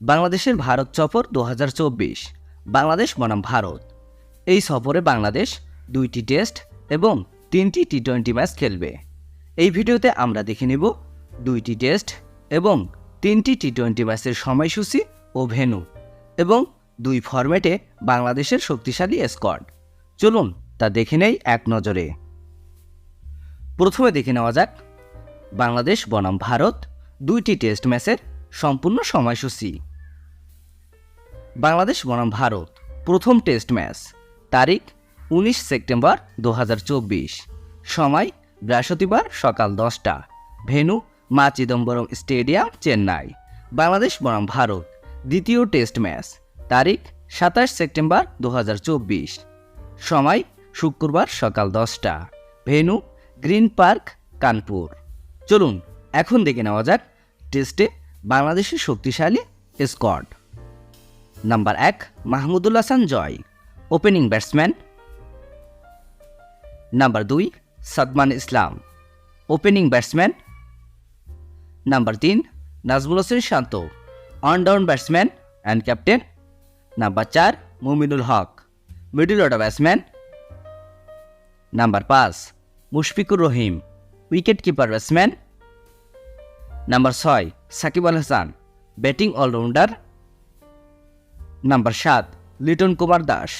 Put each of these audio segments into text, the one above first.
বাংলাদেশের ভারত সফর দু হাজার চব্বিশ। বাংলাদেশ বনাম ভারত। এই সফরে বাংলাদেশ দুইটি টেস্ট এবং তিনটি টি টোয়েন্টি ম্যাচ খেলবে। এই ভিডিওতে আমরা দেখে নেব দুইটি টেস্ট এবং তিনটি টি টোয়েন্টি ম্যাচের সময়সূচি ও ভেন্যু এবং দুই ফরম্যাটে বাংলাদেশের শক্তিশালী স্কোয়াড। চলুন তা দেখে নেই এক নজরে। প্রথমে দেখে নেওয়া যাক, বাংলাদেশ বনাম ভারত দুইটি টেস্ট ম্যাচের সম্পূর্ণ সময়সূচি। বাংলাদেশ বনাম ভারত, প্রথম টেস্ট ম্যাচ। তারিখ, উনিশ সেপ্টেম্বর দু হাজার চব্বিশ। সময়, বৃহস্পতিবার সকাল দশটা। ভেনু মা চিদম্বরম স্টেডিয়াম, চেন্নাই। বাংলাদেশ বনাম ভারত, দ্বিতীয় টেস্ট ম্যাচ। তারিখ, সাতাশ সেপ্টেম্বর দু হাজার চব্বিশ। সময়, শুক্রবার সকাল দশটা। Venue green park, Kanpur. চলুন, এখন দেখে নেওয়া যাক টেস্টে বাংলাদেশের শক্তিশালী স্কোয়াড নাম্বার এক, Mahmudul Hasan Joy, opening batsman. Number দুই, Shadman Islam, opening batsman. Number তিন, Najmul Hossain Shanto, one down batsman and captain. Number চার, Mominul Haque, middle order batsman. Number পাঁচ, Mushfiqur Rahim, wicket keeper batsman. Number ছয়, Shakib Al Hasan, batting allrounder. Number সাত, Liton Kumar Das.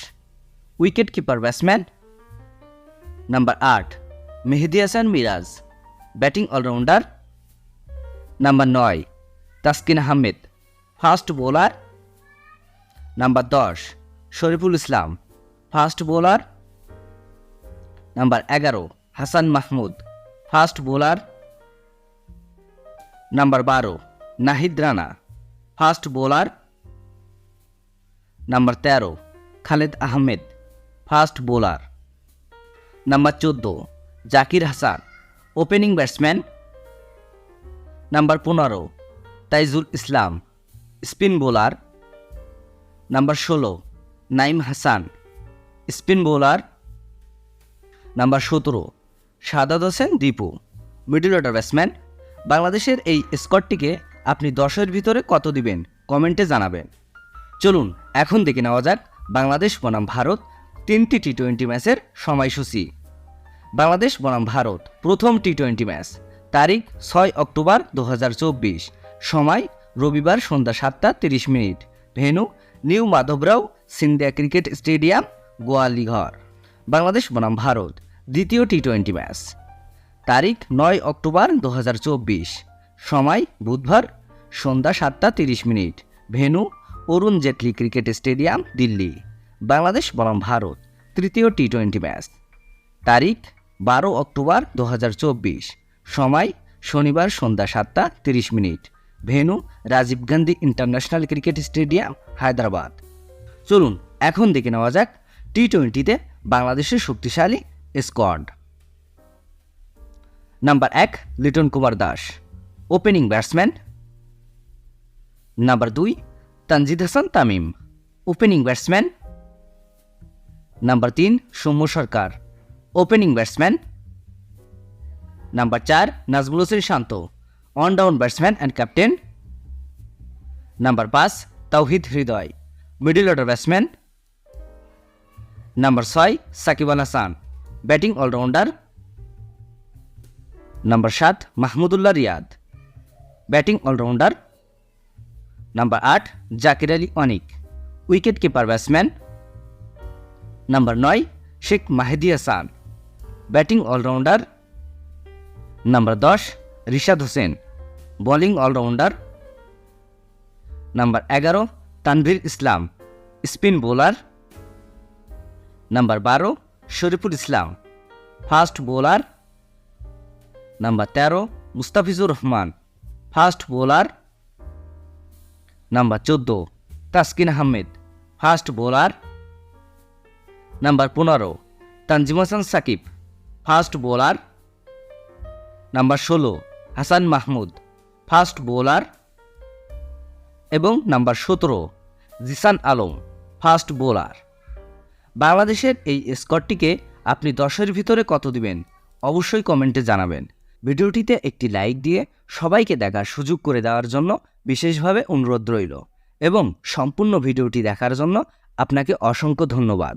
Wicket keeper batsman. Number আট, Mehidy Hasan Miraz. Batting allrounder. Number নয়, Taskin Ahmed. Fast bowler. Number দশ, Shoriful Islam. Fast bowler. Number এগারো, Hasan Mahmud. Fast bowler. Number বারো, Nahid Rana. Fast bowler. Number তেরো, Khaled Ahmed, fast bowler. Number চোদ্দ, Zakir Hasan, opening batsman. Number পনেরো, Taijul Islam, spin bowler. Number ষোলো, Nayeem Hasan, spin bowler. Number সতেরো Shadat Hossain Dipu, middle order batsman. বাংলাদেশের এই স্কোয়াডটিকে আপনি দশের ভিতরে কত দিবেন? কমেন্টে জানাবেন। চলুন, এখন দেখে নেওয়া যাক বাংলাদেশ বনাম ভারত তিনটি টি টোয়েন্টি ম্যাচের সময়সূচি। বাংলাদেশ বনাম ভারত প্রথম টি টোয়েন্টি ম্যাচ, তারিখ ছয় অক্টোবর দু হাজার চব্বিশ, সময় রবিবার সন্ধ্যা সাতটা তিরিশ minute. Venue new Madhavrao Scindia cricket stadium Gwalior Bangladesh বনাম ভারত দ্বিতীয় টি টোয়েন্টি ম্যাচ, তারিখ নয় অক্টোবর দু হাজার চব্বিশ, সময় বুধবার সন্ধ্যা সাতটা তিরিশ minute. Venue Arun Jaitley cricket stadium, Delhi. Bangladesh বনাম ভারত, তৃতীয় টি টোয়েন্টি ম্যাচ তারিখ, বারো অক্টোবর দু হাজার চব্বিশ। সময়, শনিবার সন্ধ্যা সাতটা তিরিশ minute. Venue, Rajiv Gandhi international cricket stadium, Hyderabad. চলুন, এখন দেখে নেওয়া যাক টি টোয়েন্টিতে বাংলাদেশের শক্তিশালী স্কোয়াড নাম্বার এক, Liton Kumar Das. Opening batsman number দুই Tanzid Hasan Tamim opening batsman number তিন, Soumya Sarkar opening batsman number চার, Najmul Hossain Shanto one down batsman and captain number পাঁচ, Towhid Hridoy middle order batsman number ছয়, Shakib Al Hasan batting allrounder number সাত, Mahmudullah Riyad batting allrounder number আট Jaker Ali Anik wicket keeper batsman number নয় Sheikh Mahedi Hasan batting allrounder number দশ Rishad Hossain bowling allrounder number এগারো Tanvir Islam spin bowler number বারো Shoriful Islam fast bowler number তেরো Mustafizur Rahman fast bowler number চোদ্দ, Taskin Ahmed, fast bowler. Number পনেরো, Tanzim Hasan Sakib, fast bowler. Number ষোলো, Hasan Mahmud, fast bowler. এবং number সতেরো, Jishan Alam, fast bowler. বাংলাদেশের এই স্কোরটিকে আপনি দশের ভিতরে কত দিবেন, অবশ্যই কমেন্টে জানাবেন। ভিডিওটিতে একটি লাইক দিয়ে সবাইকে দেখার সুযোগ করে দেওয়ার জন্য বিশেষভাবে অনুরোধ রইল এবং সম্পূর্ণ ভিডিওটি দেখার জন্য আপনাকে অসংখ্য ধন্যবাদ।